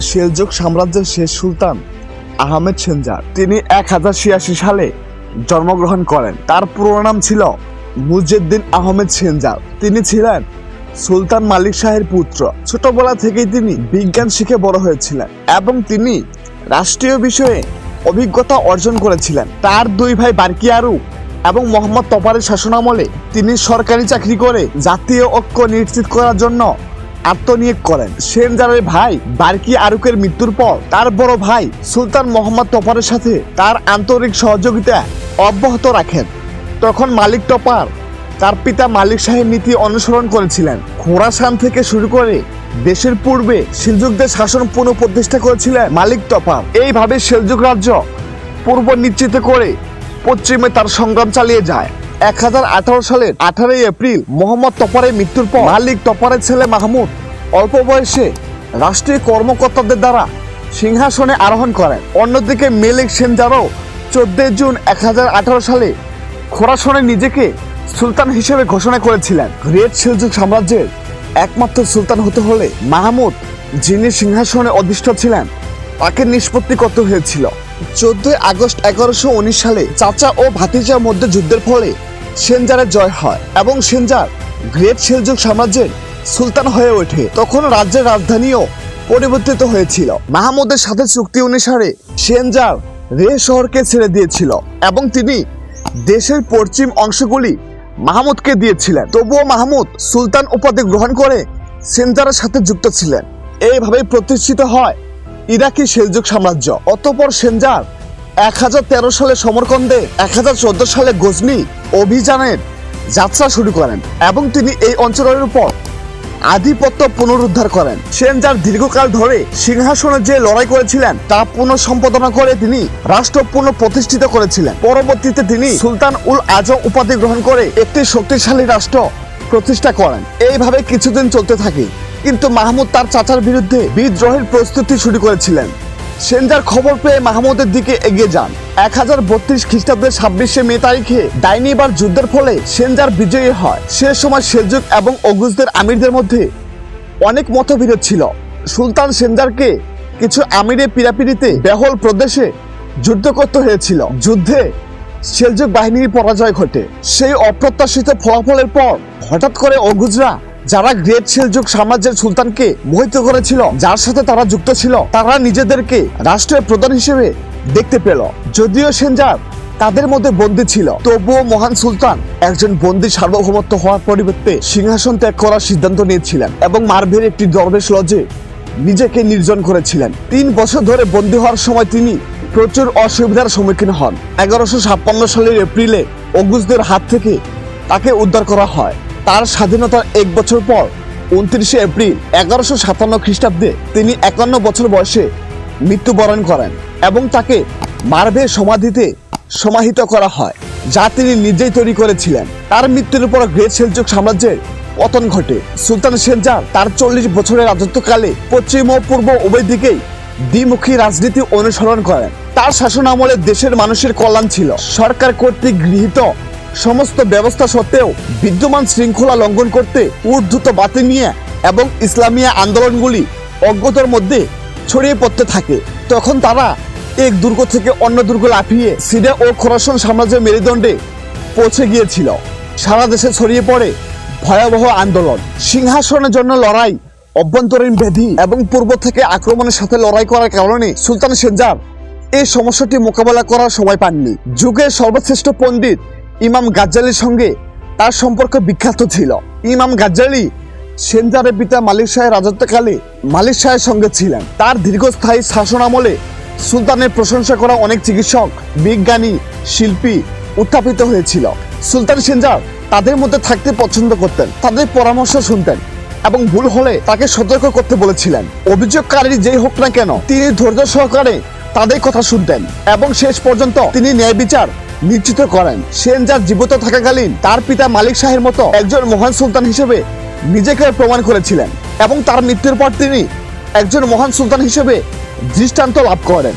Seljuk সাম্রাজ্যের শেষ সুলতান আহমেদ সেনজার। তিনি এক হাজার ছিয়াশি সালে জন্মগ্রহণ করেন। তার পুরো নাম ছিল মুজেদ্দিন আহমেদ সেনজার। তিনি ছিলেন সুলতান মালিক শাহের পুত্র। ছোটবেলা থেকেই তিনি বিজ্ঞান শিখে বড় হয়েছিলেন এবং তিনি রাষ্ট্রীয় বিষয়ে অভিজ্ঞতা অর্জন করেছিলেন। তার দুই ভাই বারকি আরু এবং মোহাম্মদ তপারের শাসনামলে তিনি সরকারি চাকরি করে জাতীয় ঐক্য নিশ্চিত করার জন্য আত্মনিয়োগ করেন। সেনজারের ভাই বারকি আরুকের মৃত্যুর পর তার বড় ভাই সুলতান মোহাম্মদ তপারের সাথে তার আন্তরিক সহযোগিতা অব্যাহত রাখেন। তখন মালিক টপার তার পিতা মালিক শাহের নীতি অনুসরণ করেছিলেন। খোরাসান থেকে শুরু করে দেশের পূর্বে সিলজুকদের শাসন পুনঃপ্রতিষ্ঠা করেছিলেন মালিক টপার। এইভাবে সেলজুক রাজ্য পূর্ব নিশ্চিত করে পশ্চিমে তার সংগ্রাম চালিয়ে যায়। এক হাজার আঠারো সালের আঠারোই এপ্রিল মোহাম্মদ তপারের মৃত্যুর পর মালিক টপারের ছেলে মাহমুদ অল্প বয়সে রাষ্ট্রীয় কর্মকর্তাদের দ্বারা সিংহাসনে আরোহণ করেন। অন্যদিকে মেলিক সেনজারও চোদ্দই জুন এক হাজার আঠারো সালে খোরাসনে নিজেকে সুলতান হিসেবে ঘোষণা করেছিলেন। গ্রেট সেলজুক সাম্রাজ্যের একমাত্র সুলতান হতে হলে মাহমুদ, যিনি সিংহাসনে অধিষ্ঠ ছিলেন, তাকে নিষ্পত্তি করতে হয়েছিল। চোদ্দই আগস্ট এগারোশো সালে চাচা ও ভাতিজার মধ্যে যুদ্ধের ফলে সেনজারের জয় হয় এবং সেনজার গ্রেট সেলজুক সাম্রাজ্যের সুলতান হয়ে ওঠে। তখন রাজ্যের রাজধানীও পরিবর্তিত হয়েছিল। মাহমুদের সাথে চুক্তি অনুসারে সেনজার রে শহরকে ছেড়ে দিয়েছিল এবং তিনি দেশের পশ্চিম অংশগুলি মাহমুদকে দিয়েছিলেন। তবুও মাহমুদ সুলতান উপাধি গ্রহণ করে সেনজারের সাথে যুক্ত ছিলেন। এইভাবে প্রতিষ্ঠিত হয় ইরাকি সেলজুক সাম্রাজ্য। অতপর সেনজার এক হাজার তেরো সালে সমরকন্দে, এক হাজার চোদ্দ সালে গজনি অভিযানের যাত্রা শুরু করেন এবং তিনি এই অঞ্চলের উপর আধিপত্য পুনরুদ্ধার করেন। সেন যার দীর্ঘকাল ধরে সিংহাসনে যে লড়াই করেছিলেন, তা পুনঃসম্পাদনা করে তিনি রাষ্ট্র পুনঃ প্রতিষ্ঠিত করেছিলেন। পরবর্তীতে তিনি সুলতান উল আজম উপাধি গ্রহণ করে একটি শক্তিশালী রাষ্ট্র প্রতিষ্ঠা করেন। এইভাবে কিছুদিন চলতে থাকে। কিন্তু মাহমুদ তার চাচার বিরুদ্ধে বিদ্রোহের প্রস্তুতি শুরু করেছিলেন। সেনজার খবর পেয়ে মাহমুদের দিকে এগিয়ে যান। এক হাজার বত্রিশ খ্রিস্টাব্দের ছাব্বিশে মে তারিখে ডাইনিবার যুদ্ধের ফলে সেনজার বিজয়ী হয়। সে সময় সেলজুক এবং অগুজদের আমিরদের মধ্যে অনেক মতবিরোধ ছিল। সুলতান সেনজারকে কিছু আমিরে পিরাপিরিতে বেহল প্রদেশে যুদ্ধ করতে হয়েছিল। যুদ্ধে সেলজুক বাহিনীর পরাজয় ঘটে। সেই অপ্রত্যাশিত ফলাফলের পর হঠাৎ করে অগুজরা যারা গ্রেট সেলজুক সাম্রাজ্যের সুলতানকে মোহিত করেছিল, যার সাথে তারা যুক্ত ছিল, তারা নিজেদেরকে রাষ্ট্রের প্রধান হিসেবে দেখতে পেল। যদিও সেনজার তাদের মধ্যে বন্দী ছিল, তবুও মহান সুলতান একজন বন্দী সার্বভৌমত্ব হওয়ার পরিবর্তে সিংহাসন ত্যাগ করার সিদ্ধান্ত নিয়েছিলেন এবং মার্ভের একটি দরবেশ লজে নিজেকে নির্জন করেছিলেন। তিন বছর ধরে বন্দী হওয়ার সময় তিনি প্রচুর অসুবিধার সম্মুখীন হন। এগারোশো সালের এপ্রিলে অগুজদের হাত থেকে তাকে উদ্ধার করা হয়। তার স্বাধীনতার এক বছর পর, উনত্রিশে এপ্রিল এগারোশো সাতান্ন খ্রিস্টাব্দে তিনি একান্ন বছর বয়সে মৃত্যুবরণ করেন এবং তাকে মার্ভে সমাধিতে সমাহিত করা হয়, যা তিনি নিজেই তৈরি করেছিলেন। তার মৃত্যুর পর গ্রেট সেলজুক সাম্রাজ্যের পতন ঘটে। সুলতান সেনজার তার চল্লিশ বছরের রাজত্বকালে পশ্চিম ও পূর্ব উভয় দিকেই দ্বিমুখী রাজনীতি অনুসরণ করেন। তার শাসন আমলে দেশের মানুষের কল্যাণ ছিল। সরকার কর্তৃক গৃহীত সমস্ত ব্যবস্থা সত্ত্বেও বিদ্যমান শৃঙ্খলা লঙ্ঘন করতে ঊর্ধ্বত বাতি নিয়ে এবং ইসলামিয়া আন্দোলনগুলি অজ্ঞতার মধ্যে ছড়িয়ে পড়তে থাকে। তখন তারা এক দুর্গ থেকে অন্য দুর্গ লাফিয়ে সিরিয়া ও খোরাসন সাম্রাজ্যের মেরুদণ্ডে পৌঁছে গিয়েছিল। সারা দেশে ছড়িয়ে পড়ে ভয়াবহ আন্দোলন। সিংহাসনের জন্য লড়াই, অভ্যন্তরীণ ব্যাধি এবং পূর্ব থেকে আক্রমণের সাথে লড়াই করার কারণে সুলতান সেনজার এই সমস্যাটি মোকাবেলা করার সময় পাননি। যুগের সর্বশ্রেষ্ঠ পণ্ডিত ইমাম গাজ্জালির সঙ্গে তার সম্পর্ক বিখ্যাত ছিল। ইমাম গাজ্জালি সেনজারের পিতা মালিক শাহের রাজত্বকালে মালিক শাহের সঙ্গে ছিলেন। তার দীর্ঘস্থায়ী শাসন আমলে সুলতানের প্রশংসা করা অনেক চিকিৎসক, বিজ্ঞানী, শিল্পী উত্থাপিত হয়েছিল। সুলতান সেনজার তাদের মধ্যে থাকতে পছন্দ করতেন, তাদের পরামর্শ শুনতেন এবং ভুল হলে তাকে সতর্ক করতে বলেছিলেন। অভিযোগকারী যেই হোক না কেন, তিনি ধৈর্য সহকারে তাদের কথা শুনতেন এবং শেষ পর্যন্ত তিনি ন্যায় বিচার নিশ্চিত করেন। সেন সেনজার জীবিত থাকাকালীন তার পিতা মালিক শাহের মতো একজন মহান সুলতান হিসেবে নিজেকে প্রমাণ করেছিলেন এবং তার মৃত্যুর পর তিনি একজন মহান সুলতান হিসেবে দৃষ্টান্ত লাভ করেন।